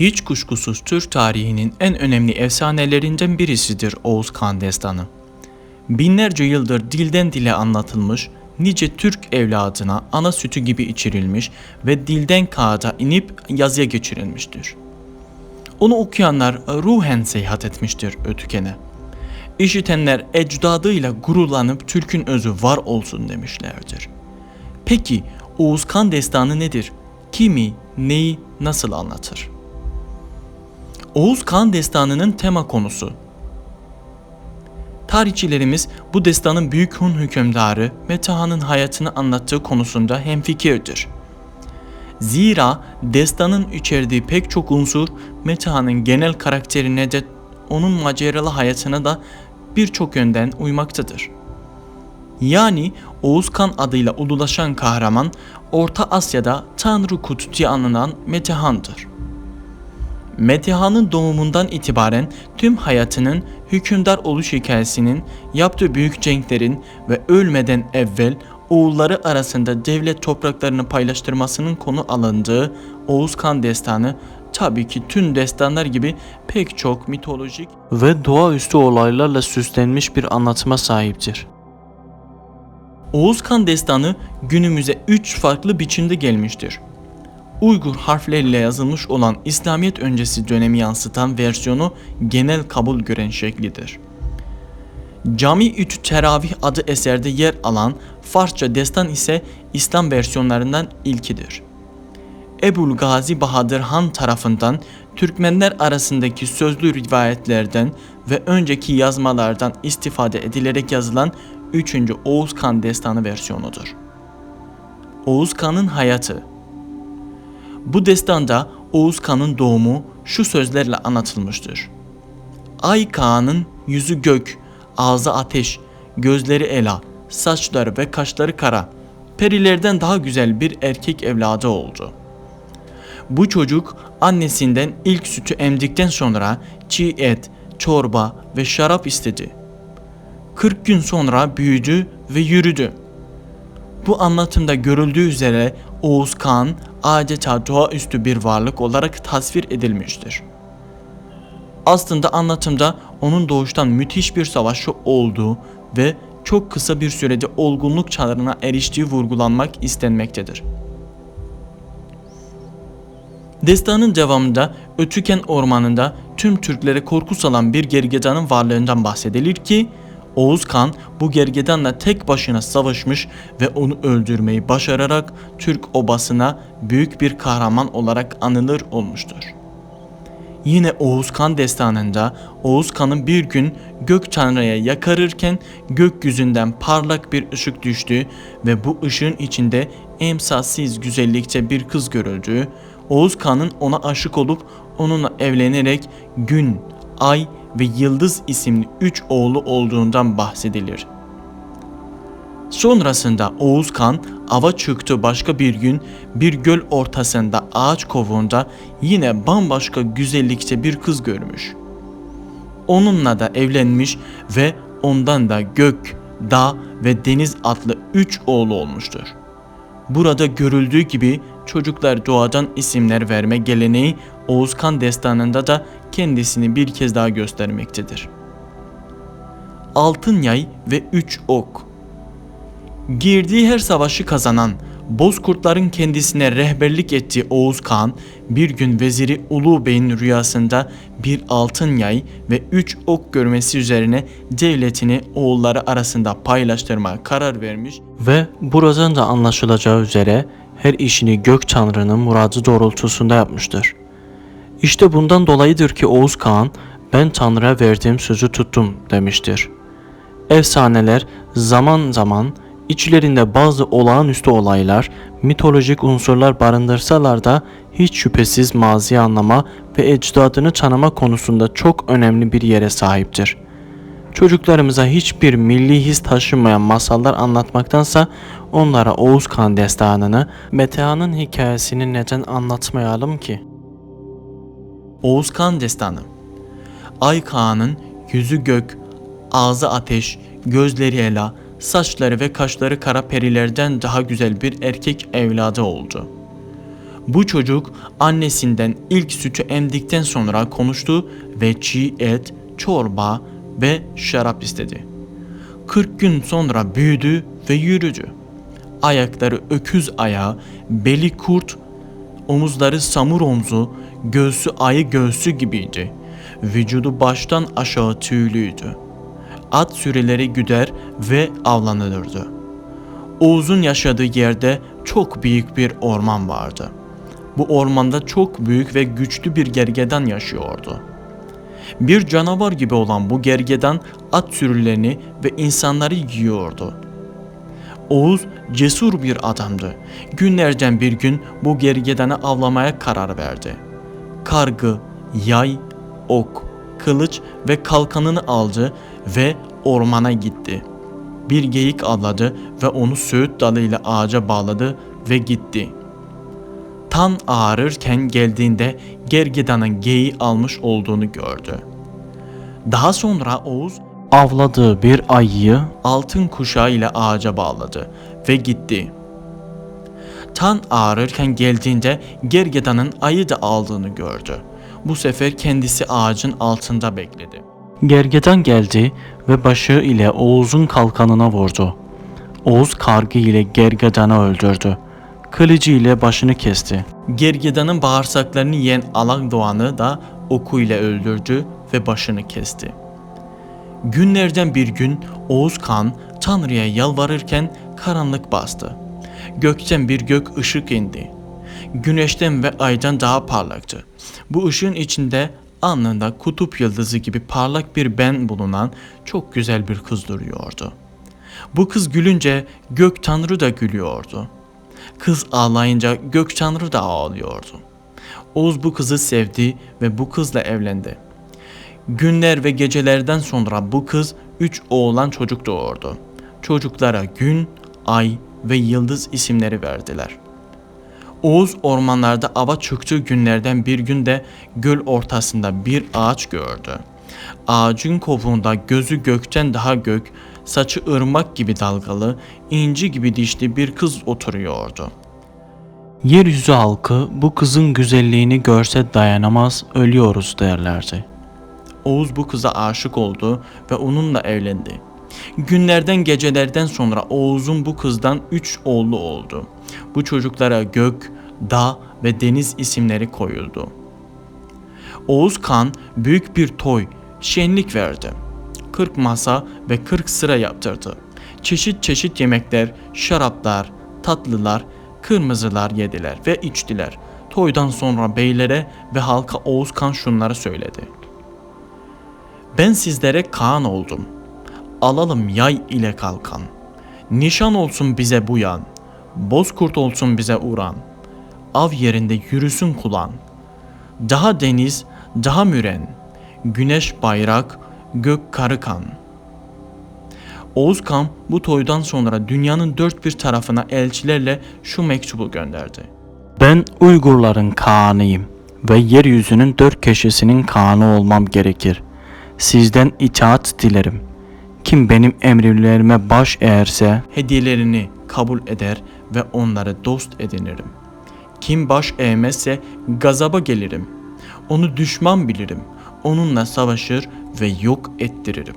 Hiç kuşkusuz Türk tarihinin en önemli efsanelerinden birisidir Oğuz Kağan Destanı. Binlerce yıldır dilden dile anlatılmış, nice Türk evladına ana sütü gibi içirilmiş ve dilden kağıda inip yazıya geçirilmiştir. Onu okuyanlar ruhen seyahat etmiştir ötükene. İşitenler ecdadıyla gururlanıp Türk'ün özü var olsun demişlerdir. Peki Oğuz Kan Destanı nedir? Kimi, neyi, nasıl anlatır? Oğuz Kan Destanı'nın tema konusu. Tarihçilerimiz bu destanın büyük Hun hükümdarı Metehan'ın hayatını anlattığı konusunda hemfikirdir. Zira destanın içerdiği pek çok unsur Metehan'ın genel karakterine de onun maceralı hayatına da birçok yönden uymaktadır. Yani Oğuz Kan adıyla ululaşan kahraman Orta Asya'da Tanrı Kut diye anılan Metehan'dır. Metehan'ın doğumundan itibaren tüm hayatının hükümdar oluş hikayesinin, yaptığı büyük cenklerin ve ölmeden evvel oğulları arasında devlet topraklarını paylaştırmasının konu alındığı Oğuz Kan destanı tabii ki tüm destanlar gibi pek çok mitolojik ve doğaüstü olaylarla süslenmiş bir anlatıma sahiptir. Oğuz Kan destanı günümüze üç farklı biçimde gelmiştir. Uygur harfleriyle yazılmış olan İslamiyet öncesi dönemi yansıtan versiyonu genel kabul gören şeklidir. Cami-ü Teravih adı eserde yer alan Farsça destan ise İslam versiyonlarından ilkidir. Ebul Gazi Bahadır Han tarafından Türkmenler arasındaki sözlü rivayetlerden ve önceki yazmalardan istifade edilerek yazılan 3. Oğuz Kan destanı versiyonudur. Oğuz Kan'ın hayatı Bu destanda Oğuz Kan'ın doğumu şu sözlerle anlatılmıştır. Ay Kağan'ın yüzü gök, ağzı ateş, gözleri ela, saçları ve kaşları kara, perilerden daha güzel bir erkek evladı oldu. Bu çocuk annesinden ilk sütü emdikten sonra çiğ et, çorba ve şarap istedi. 40 gün sonra büyüdü ve yürüdü. Bu anlatımda görüldüğü üzere Oğuz Kağan adeta doğaüstü bir varlık olarak tasvir edilmiştir. Aslında anlatımda onun doğuştan müthiş bir savaşçı olduğu ve çok kısa bir sürede olgunluk çağlarına eriştiği vurgulanmak istenmektedir. Destanın devamında Ötüken ormanında tüm Türklere korku salan bir gergedanın varlığından bahsedilir ki Oğuz Kan bu gergedanla tek başına savaşmış ve onu öldürmeyi başararak Türk obasına büyük bir kahraman olarak anılır olmuştur. Yine Oğuz Kan destanında Oğuz Kan'ın bir gün gök tanrıya yakarırken gökyüzünden parlak bir ışık düştü ve bu ışığın içinde emsalsiz güzellikte bir kız görüldü. Oğuz Kan'ın ona aşık olup onunla evlenerek gün, ay ve yıldız isimli üç oğlu olduğundan bahsedilir. Sonrasında Oğuz Kan ava çıktı başka bir gün bir göl ortasında ağaç kovuğunda yine bambaşka güzellikte bir kız görmüş. Onunla da evlenmiş ve ondan da gök, dağ ve deniz adlı üç oğlu olmuştur. Burada görüldüğü gibi çocuklar doğadan isimler verme geleneği Oğuz Kan destanında da kendisini bir kez daha göstermektedir. Altın yay ve üç ok Girdiği her savaşı kazanan, Bozkurtların kendisine rehberlik ettiği Oğuz Kağan bir gün veziri Ulu Bey'in rüyasında bir altın yay ve üç ok görmesi üzerine devletini oğulları arasında paylaştırmaya karar vermiş ve buradan da anlaşılacağı üzere her işini gök tanrının muradı doğrultusunda yapmıştır. İşte bundan dolayıdır ki Oğuz Kağan ben Tanrı'ya verdiğim sözü tuttum demiştir. Efsaneler zaman zaman içlerinde bazı olağanüstü olaylar, mitolojik unsurlar barındırsalar da hiç şüphesiz mazi anlama ve ecdadını tanıma konusunda çok önemli bir yere sahiptir. Çocuklarımıza hiçbir milli his taşımayan masallar anlatmaktansa onlara Oğuz Kan destanını, Metehan'ın hikayesini neden anlatmayalım ki? Oğuz Kan destanı Ay Kağan'ın yüzü gök, ağzı ateş, gözleri ela, saçları ve kaşları kara perilerden daha güzel bir erkek evladı oldu. Bu çocuk annesinden ilk sütü emdikten sonra konuştu ve çiğ et, çorba ve şarap istedi. 40 gün sonra büyüdü ve yürüdü. Ayakları öküz ayağı, beli kurt, omuzları samur omzu, göğsü ayı göğsü gibiydi. Vücudu baştan aşağı tüylüydü. At sürüleri güder ve avlanırdı. Oğuz'un yaşadığı yerde çok büyük bir orman vardı. Bu ormanda çok büyük ve güçlü bir gergedan yaşıyordu. Bir canavar gibi olan bu gergedan at sürülerini ve insanları yiyordu. Oğuz cesur bir adamdı. Günlerden bir gün bu gergedanı avlamaya karar verdi. Kargı, yay, ok, kılıç ve kalkanını aldı ve ormana gitti. Bir geyik avladı ve onu söğüt dalıyla ağaca bağladı ve gitti. Tan ağarırken geldiğinde gergedanın geyiği almış olduğunu gördü. Daha sonra Oğuz avladığı bir ayıyı altın kuşağı ile ağaca bağladı ve gitti. Tan ağarırken geldiğinde gergedanın ayı da aldığını gördü. Bu sefer kendisi ağacın altında bekledi. Gergedan geldi ve başı ile Oğuz'un kalkanına vurdu. Oğuz kargı ile gergedanı öldürdü. Kılıcı ile başını kesti. Gergedanın bağırsaklarını yiyen Alak Doğan'ı da okuyla öldürdü ve başını kesti. Günlerden bir gün Oğuz Kan Tanrı'ya yalvarırken karanlık bastı. Gökten bir gök ışık indi. Güneşten ve aydan daha parlaktı. Bu ışığın içinde alnında kutup yıldızı gibi parlak bir ben bulunan çok güzel bir kız duruyordu. Bu kız gülünce gök tanrı da gülüyordu. Kız ağlayınca gök tanrı da ağlıyordu. Oğuz bu kızı sevdi ve bu kızla evlendi. Günler ve gecelerden sonra bu kız üç oğlan çocuk doğurdu. Çocuklara gün, ay ve yıldız isimleri verdiler.'' Oğuz ormanlarda ava çıktığı günlerden bir günde göl ortasında bir ağaç gördü. Ağacın kovuğunda gözü gökten daha gök, saçı ırmak gibi dalgalı, inci gibi dişli bir kız oturuyordu. Yeryüzü halkı bu kızın güzelliğini görse dayanamaz, ölüyoruz derlerdi. Oğuz bu kıza aşık oldu ve onunla evlendi. Günlerden gecelerden sonra Oğuz'un bu kızdan üç oğlu oldu. Bu çocuklara gök, dağ ve deniz isimleri koyuldu. Oğuz Kan büyük bir toy, şenlik verdi. 40 masa ve 40 sıra yaptırdı. Çeşit çeşit yemekler, şaraplar, tatlılar, kırmızılar yediler ve içtiler. Toydan sonra beylere ve halka Oğuz Kan şunları söyledi. Ben sizlere Kaan oldum. Alalım yay ile kalkan. Nişan olsun bize bu yan. Bozkurt olsun bize uğran. Av yerinde yürüsün kulan. Daha deniz, daha müren. Güneş bayrak, gök karıkan. Oğuzkan bu toydan sonra dünyanın dört bir tarafına elçilerle şu mektubu gönderdi. Ben Uygurların Kaan'ıyım ve yeryüzünün dört köşesinin Kaan'ı olmam gerekir. Sizden itaat dilerim. Kim benim emirlerime baş eğerse hediyelerini kabul eder ve onları dost edinirim. Kim baş eğmezse gazaba gelirim. Onu düşman bilirim. Onunla savaşır ve yok ettiririm.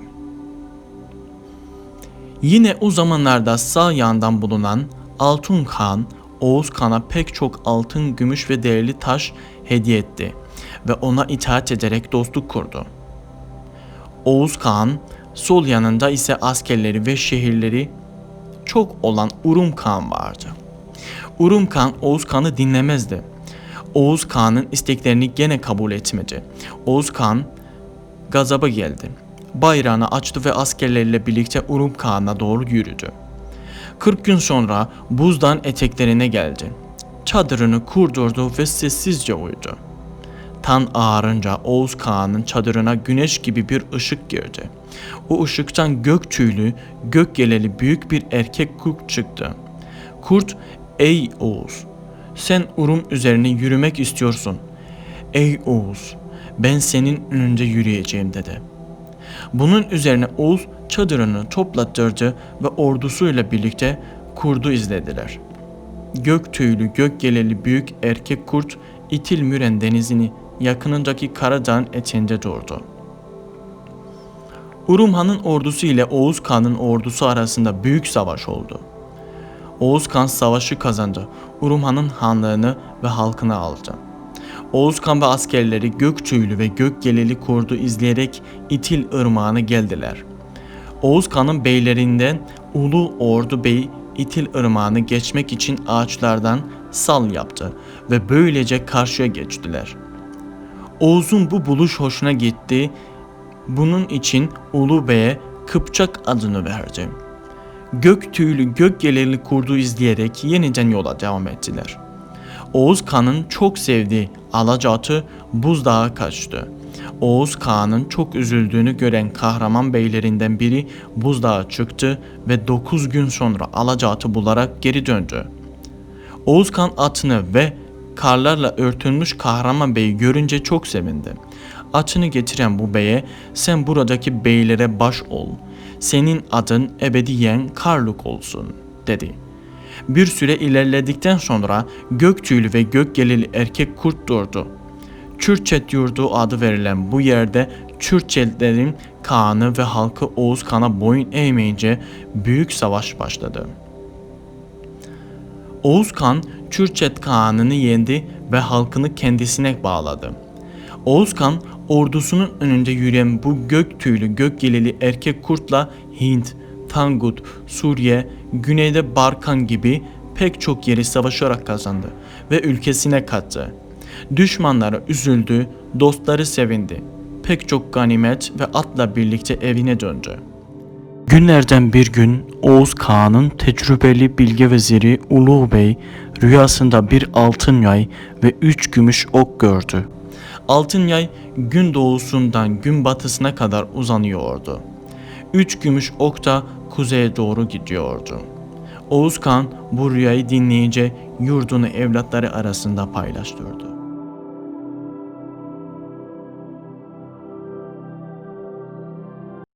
Yine o zamanlarda sağ yandan bulunan Altun Khan, Oğuz Khan'a pek çok altın, gümüş ve değerli taş hediye etti ve ona itaat ederek dostluk kurdu. Oğuz Khan, sol yanında ise askerleri ve şehirleri çok olan Urum Khan vardı. Urum Khan Oğuz Khan'ı dinlemezdi. Oğuz Khan'ın isteklerini gene kabul etmedi. Oğuz Khan gazaba geldi. Bayrağını açtı ve askerleriyle birlikte Urum Khan'a doğru yürüdü. 40 gün sonra buzdan eteklerine geldi. Çadırını kurdurdu ve sessizce uyudu. Tan ağarınca Oğuz Kağan'ın çadırına güneş gibi bir ışık girdi. O ışıktan gök tüylü, gök yeleli büyük bir erkek kurt çıktı. Kurt, ''Ey Oğuz, sen Urum üzerine yürümek istiyorsun. Ey Oğuz, ben senin önünde yürüyeceğim.'' dedi. Bunun üzerine Oğuz çadırını toplattırdı ve ordusuyla birlikte kurdu izlediler. gök tüylü gök geleli büyük erkek kurt İtil Müren denizini yakınındaki Karadağ'ın eteğinde durdu. Urum Han'ın ordusu ile Oğuz Kağan'ın ordusu arasında büyük savaş oldu. Oğuz Kağan savaşı kazandı. Urum Han'ın hanlığını ve halkını aldı. Oğuz Kağan ve askerleri gök tüylü ve gök geleli kurdu izleyerek İtil ırmağına geldiler. Oğuz Kağan'ın beylerinden Ulu Ordu Bey İtil ırmağını geçmek için ağaçlardan sal yaptı ve böylece karşıya geçtiler. Oğuz'un bu buluş hoşuna gitti. Bunun için Ulu Bey'e Kıpçak adını verdi. Gök tüylü gök geleli kurdu izleyerek yeniden yola devam ettiler. Oğuz Kağan'ın çok sevdiği Alacaatı buzdağa kaçtı. Oğuz Kağan'ın çok üzüldüğünü gören kahraman beylerinden biri buzdağa çıktı ve 9 gün sonra Alacaat'ı bularak geri döndü. Oğuz Kağan atını ve karlarla örtülmüş kahraman beyi görünce çok sevindi. Atını getiren bu beye sen buradaki beylere baş ol. Senin adın ebediyen Karluk olsun dedi. Bir süre ilerledikten sonra gök tüylü ve gök geleli erkek kurt durdu. Çürçet yurdu adı verilen bu yerde Çürçetlerin Kaan'ı ve halkı Oğuz Kan'a boyun eğmeyince büyük savaş başladı. Oğuz Kan, Çürçet Kağan'ını yendi ve halkını kendisine bağladı. Oğuz Kan, ordusunun önünde yürüyen bu gök tüylü gök geleli erkek kurtla Hint, Tangut, Suriye, güneyde Barkan gibi pek çok yeri savaşarak kazandı ve ülkesine kattı. Düşmanları üzüldü, dostları sevindi. Pek çok ganimet ve atla birlikte evine döndü. Günlerden bir gün Oğuz Kağan'ın tecrübeli bilge veziri Ulu Bey rüyasında bir altın yay ve üç gümüş ok gördü. Altın yay gün doğusundan gün batısına kadar uzanıyordu. Üç gümüş ok da kuzeye doğru gidiyordu. Oğuz Kağan bu rüyayı dinleyince yurdunu evlatları arasında paylaştırdı.